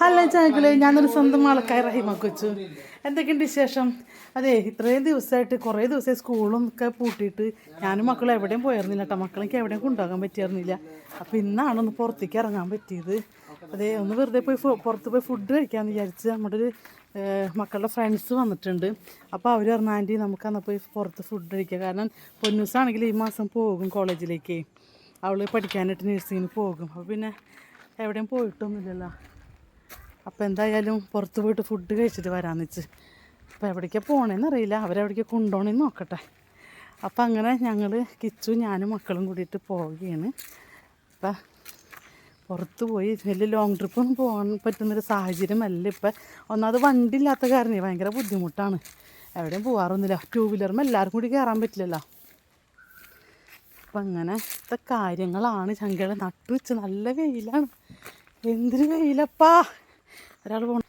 Hello ചാക്കളെ ഞാനൊരു സ്വന്തം ആൾക്കാർ റഹിമ കൊച്ചു. എന്തൊക്കെയുണ്ട് വിശേഷം? അതെ ഇത്രയും ദിവസമായിട്ട് കുറേ ദിവസമായി സ്കൂളും ഒക്കെ പൂട്ടിയിട്ട് ഞാനും മക്കളും എവിടെയും പോയിരുന്നില്ല കേട്ടോ മക്കളെനിക്ക് എവിടെയും കൊണ്ടുപോകാൻ പറ്റിയിരുന്നില്ല. അപ്പോൾ ഇന്നാണ് ഒന്ന് പുറത്തേക്ക് ഇറങ്ങാൻ പറ്റിയത്. അതെ ഒന്ന് വെറുതെ പോയി പുറത്ത് പോയി ഫുഡ് കഴിക്കാമെന്ന് വിചാരിച്ച് നമ്മുടെ ഒരു മക്കളുടെ ഫ്രണ്ട്സ് വന്നിട്ടുണ്ട്. അപ്പോൾ അവർ പറഞ്ഞു ആന്റി നമുക്ക് അന്ന് പോയി പുറത്ത് ഫുഡ് കഴിക്കാം. കാരണം പൊന്നൂസാണെങ്കിൽ ഈ മാസം പോകും കോളേജിലേക്ക് അവൾ പഠിക്കാനായിട്ട് നഴ്സിങ്ങിന് പോകും. അപ്പോൾ പിന്നെ എവിടെയും പോയിട്ടൊന്നുമില്ലല്ലോ. അപ്പോൾ എന്തായാലും പുറത്ത് പോയിട്ട് ഫുഡ് കഴിച്ചിട്ട് വരാമെന്ന് വെച്ച്. അപ്പോൾ എവിടേക്കാണ് പോകണമെന്ന് അറിയില്ല. അവരെവിടേക്ക് കൊണ്ടുപോകണമെന്ന് നോക്കട്ടെ. അപ്പോൾ അങ്ങനെ ഞങ്ങൾ കിച്ചു ഞാനും മക്കളും കൂടിയിട്ട് പോവുകയാണ്. അപ്പം പുറത്ത് പോയി വലിയ ലോങ് ട്രിപ്പൊന്നും പോകാൻ പറ്റുന്നൊരു സാഹചര്യമല്ല ഇപ്പം. ഒന്നാമത് വണ്ടി ഇല്ലാത്ത കാരണേ ഭയങ്കര ബുദ്ധിമുട്ടാണ്. എവിടെയും പോകാറൊന്നുമില്ല ടൂ വീലറും എല്ലാവർക്കും കൂടി കയറാൻ പറ്റില്ലല്ലോ. അപ്പം അങ്ങനത്തെ കാര്യങ്ങളാണ്. ചങ്കയുടെ നട്ടുവെച്ച് നല്ല വെയിലാണ്. എന്തൊരു വെയിലപ്പാ. ഒരാൾ പോണ.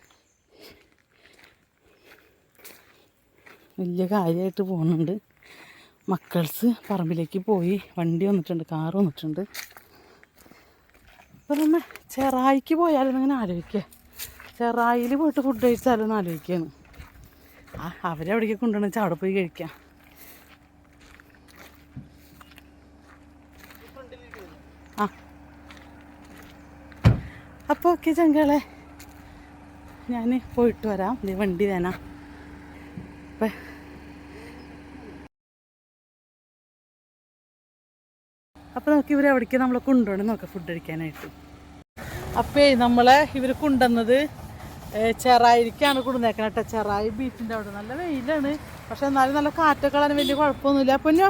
വലിയ കാര്യമായിട്ട് പോകുന്നുണ്ട് മക്കൾസ് പറമ്പിലേക്ക് പോയി. വണ്ടി വന്നിട്ടുണ്ട് കാർ വന്നിട്ടുണ്ട്. അപ്പം നമ്മൾ ചെറായിക്ക് പോയാലും ഇങ്ങനെ ആലോചിക്കുക ചെറായിൽ പോയിട്ട് ഫുഡ് കഴിച്ചാലും എന്ന് ആലോചിക്കുകയാണ് ആ അവരെവിടേക്ക് കൊണ്ടുവന്ന് വെച്ചാൽ അവിടെ പോയി കഴിക്കാം. ആ. അപ്പോൾ ഓക്കെ ചങ്കളെ. ഞാൻ പോയിട്ട് വരാം. നീ വണ്ടി തേനാ അപ്പം അപ്പോൾ നമുക്ക് ഇവരെ അവിടേക്ക് നമ്മളെ കൊണ്ടുപോകണം നോക്കാം ഫുഡ് കഴിക്കാനായിട്ട് അപ്പേ നമ്മളെ ഇവർ കൊണ്ടുവന്നത് ചെറായിരിക്കാണ് കൊണ്ടുവന്നേക്കണം കേട്ടോ ചെറായി ബീച്ചിന്റെ അവിടെ. നല്ല വെയിലാണ്. പക്ഷെ എന്നാലും നല്ല കാറ്റൊക്കെ ഉള്ളതിന് വലിയ കുഴപ്പമൊന്നുമില്ല. പൊന്നോ?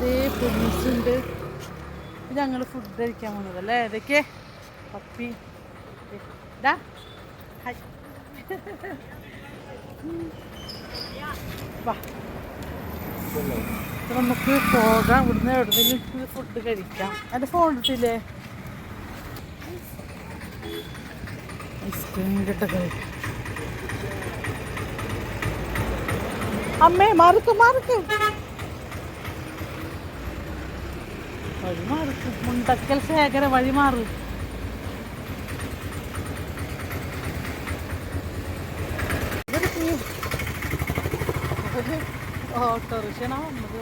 ദേ പൊന്നീസുണ്ട് ഇത് ഞങ്ങൾ ഫുഡ് കഴിക്കാൻ പോകുന്നത് അല്ലേ ഏതൊക്കെ പപ്പി ഡാ നമുക്ക് പോകാം ഇവിടുന്ന് എവിടെന്നെങ്കിലും ഫുഡ് കഴിക്കാം എന്റെ ഫോൺ എടുത്തില്ലേ ഐസ്ക്രീം കിട്ടത് അമ്മേ മാറിക്ക് മാറിക്ക് വഴി മാറിക്ക് മുണ്ടക്കൽ ശേഖര വഴി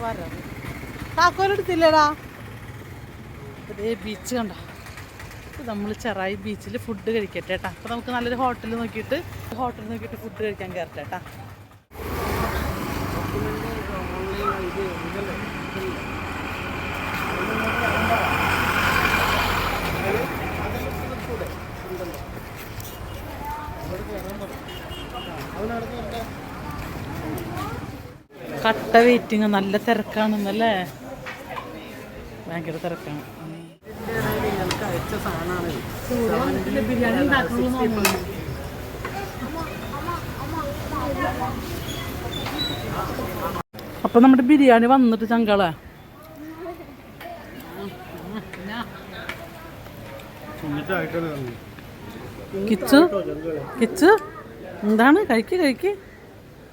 വരാറ് താക്കോലെടുത്തില്ലേടാ? അതേ ബീച്ച് കണ്ട? നമ്മൾ ചെറായി ബീച്ചിൽ ഫുഡ് കഴിക്കട്ടെ കേട്ടാ നമുക്ക് നല്ലൊരു ഹോട്ടൽ നോക്കിയിട്ട് ഹോട്ടൽ നോക്കിയിട്ട് ഫുഡ് കഴിക്കാൻ കയറട്ടെ കേട്ടാ കട്ട വെയിറ്റിങ് നല്ല തിരക്കാണെന്നല്ലേ? ഭയങ്കര തിരക്കാണ്. അപ്പൊ നമ്മുടെ ബിരിയാണി വന്നിട്ട് ചങ്കള? കിച്ചു? കിച്ചു? എന്താണ്? കഴിക്ക് കഴിക്ക്.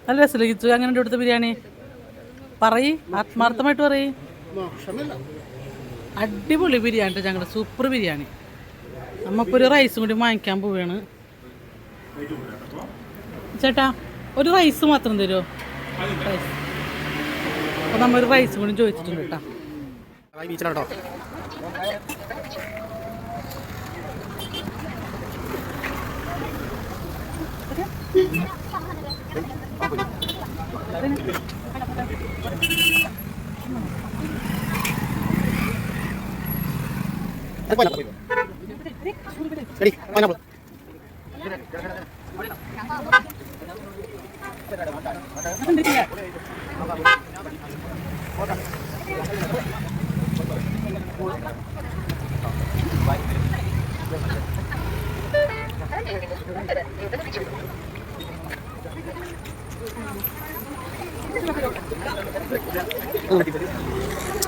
നല്ല രസമല്ലേ കിച്ചു? അങ്ങനെ ഇവിടുത്തെ ബിരിയാണി? പറയ്. ആത്മാർത്ഥമായിട്ട് പറയ്. അടിപൊളി ബിരിയാണി ഞങ്ങളുടെ സൂപ്പർ ബിരിയാണി. നമുക്കൊരു ഒരു റൈസും കൂടി വാങ്ങിക്കാൻ പോവുകയാണ് ചേട്ടാ ഒരു റൈസ് മാത്രം തരുമോ റൈസ്. അപ്പം നമ്മൾ ഒരു റൈസും കൂടി ചോദിച്ചിട്ടുണ്ട് കേട്ടോ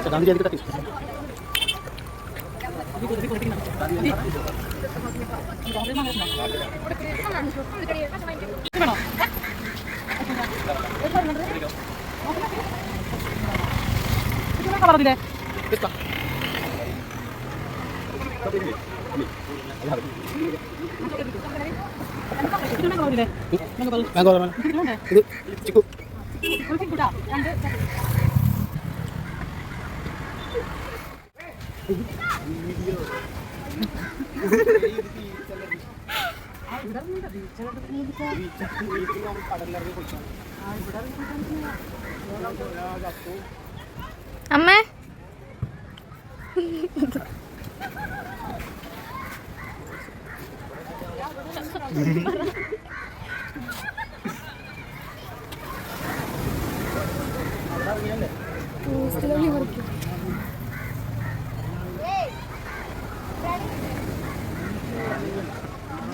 Sedang dia kita Sedang jadi kita വേണോ പറഞ്ഞില്ലേ Pesta.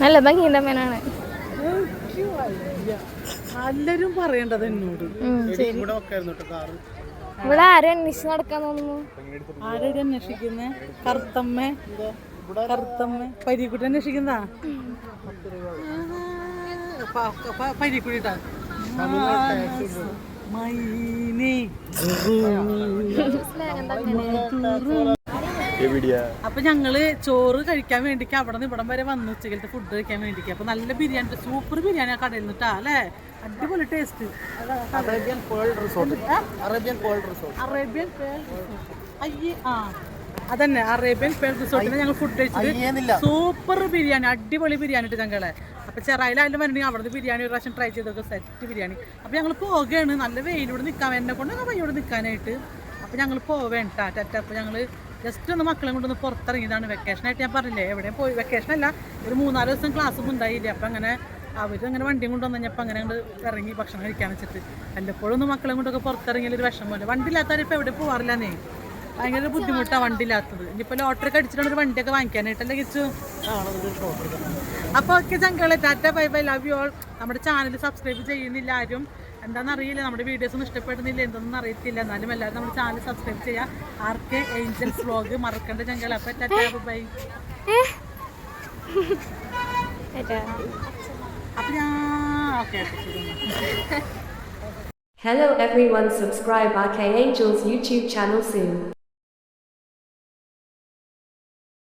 നല്ല ഭംഗിയുടെ അമ്മേനാണ് എല്ലാരും പറയേണ്ടത് എന്നോട്. ഇവിടെ ആരും അന്വേഷിച്ച് നടക്കാൻ തോന്നുന്നു? ആരോട് അന്വേഷിക്കുന്നേ? കറുത്തമ്മ? കറുത്തമ്മ. പരീക്കുട്ടി അന്വേഷിക്കുന്നതാ? പരീക്കുട്ടിട്ടാ. മൈനി. അപ്പൊ ഞങ്ങൾ ചോറ് കഴിക്കാൻ വേണ്ടിക്ക് അവിടെ നിന്ന് ഇവിടം വരെ വന്നു ഉച്ചക്കലത്തെ ഫുഡ് കഴിക്കാൻ വേണ്ടിക്ക്. അപ്പൊ നല്ല ബിരിയാണി സൂപ്പർ ബിരിയാണി ആ കടയിൽ നിന്നിട്ടാ അല്ലേ? അടിപൊളി taste Arabian Pearl Resort Arabian Pearl Resort Arabian Pearl അയ്യേ ആ അതന്നെ അറേബ്യൻ പേൾ റിസോർട്ടിന് ഞങ്ങൾ ഫുഡ് കഴിച്ചത് സൂപ്പർ ബിരിയാണി അടിപൊളി ബിരിയാണി ഇട്ട് ഞങ്ങളെ. അപ്പൊ ചെറായിലായാലും വരണമെങ്കിൽ അവിടുന്ന് ബിരിയാണി ഒരു പ്രാവശ്യം ട്രൈ ചെയ്തൊക്കെ സെറ്റ് ബിരിയാണി. അപ്പൊ ഞങ്ങൾ പോവുകയാണ് നല്ല വെയിലൂടെ നിൽക്കാൻ എന്നെ കൊണ്ട് വയ്യോടെ നിൽക്കാനായിട്ട് അപ്പൊ ഞങ്ങൾ പോവേണ്ട ടാറ്റ. അപ്പൊ ഞങ്ങൾ ജസ്റ്റ് ഒന്ന് മക്കളെ കൊണ്ടൊന്ന് പുറത്തിറങ്ങിയതാണ് വെക്കേഷൻ ആയിട്ട് ഞാൻ പറഞ്ഞില്ലേ? എവിടെയും പോയി. വെക്കേഷൻ അല്ല ഒരു മൂന്നാൽ ദിവസം ക്ലാസ് ഒന്നും ഉണ്ടായില്ല? അപ്പം അങ്ങനെ അവർ അങ്ങനെ വണ്ടിയും കൊണ്ടുവന്ന് കഴിഞ്ഞപ്പോൾ അങ്ങനെ അങ്ങോട്ട് ഇറങ്ങി ഭക്ഷണം കഴിക്കാൻ വെച്ചിട്ട്. വല്ലപ്പോഴും ഒന്ന് മക്കളെ കൊണ്ടൊക്കെ പുറത്തിറങ്ങിയാൽ ഒരു വണ്ടി ഇല്ലാത്തവരിപ്പോൾ എവിടെ പോകാറില്ലെന്നേ ഭയങ്കര ബുദ്ധിമുട്ടാണ് വണ്ടി ഇല്ലാത്തത് ഇനിയിപ്പോൾ ലോട്ടറി ഒക്കെ ഒരു വണ്ടിയൊക്കെ വാങ്ങിക്കാനായിട്ടല്ലേ കിച്ചു അപ്പോൾ okay ചങ്കളെ tata bye bye love you all നമ്മുടെ ചാനൽ സബ്സ്ക്രൈബ് ചെയ്യുന്നില്ല ആരും. എന്താണെന്ന് അറിയില്ല നമ്മുടെ വീഡിയോസ് ഒന്നും ഇഷ്ടപ്പെടുന്നില്ല എന്തൊന്നും അറിയത്തില്ല. എന്നാലും എല്ലാവരും നമ്മുടെ ചാനൽ സബ്സ്ക്രൈബ് ചെയ്യുക ആർ കെ ഏഞ്ചൽസ് വ്ലോഗ് മറക്കണ്ട അപ്പോൾ ടാറ്റ ബൈ അപ്പോൾ ഞാൻ okay Hello everyone. Subscribe RK Angels YouTube channel soon.